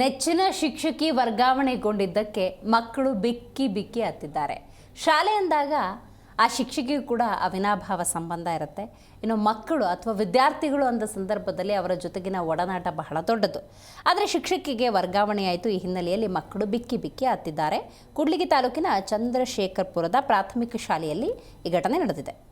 ನೆಚ್ಚಿನ ಶಿಕ್ಷಕಿ ವರ್ಗಾವಣೆಗೊಂಡಿದ್ದಕ್ಕೆ ಮಕ್ಕಳು ಬಿಕ್ಕಿ ಬಿಕ್ಕಿ ಹತ್ತಿದ್ದಾರೆ. ಶಾಲೆ ಅಂದಾಗ ಆ ಶಿಕ್ಷಕಿಗೂ ಕೂಡ ಅವಿನಾಭಾವ ಸಂಬಂಧ ಇರುತ್ತೆ. ಇನ್ನು ಮಕ್ಕಳು ಅಥವಾ ವಿದ್ಯಾರ್ಥಿಗಳು ಅಂದ ಸಂದರ್ಭದಲ್ಲಿ ಅವರ ಜೊತೆಗಿನ ಒಡನಾಟ ಬಹಳ ದೊಡ್ಡದು. ಆದರೆ ಶಿಕ್ಷಕಿಗೆ ವರ್ಗಾವಣೆಯಾಯಿತು. ಈ ಹಿನ್ನೆಲೆಯಲ್ಲಿ ಮಕ್ಕಳು ಬಿಕ್ಕಿ ಬಿಕ್ಕಿ ಹತ್ತಿದ್ದಾರೆ. ಕೂಡ್ಲಿಗಿ ತಾಲೂಕಿನ ಚಂದ್ರಶೇಖರ್ಪುರದ ಪ್ರಾಥಮಿಕ ಶಾಲೆಯಲ್ಲಿ ಈ ಘಟನೆ ನಡೆದಿದೆ.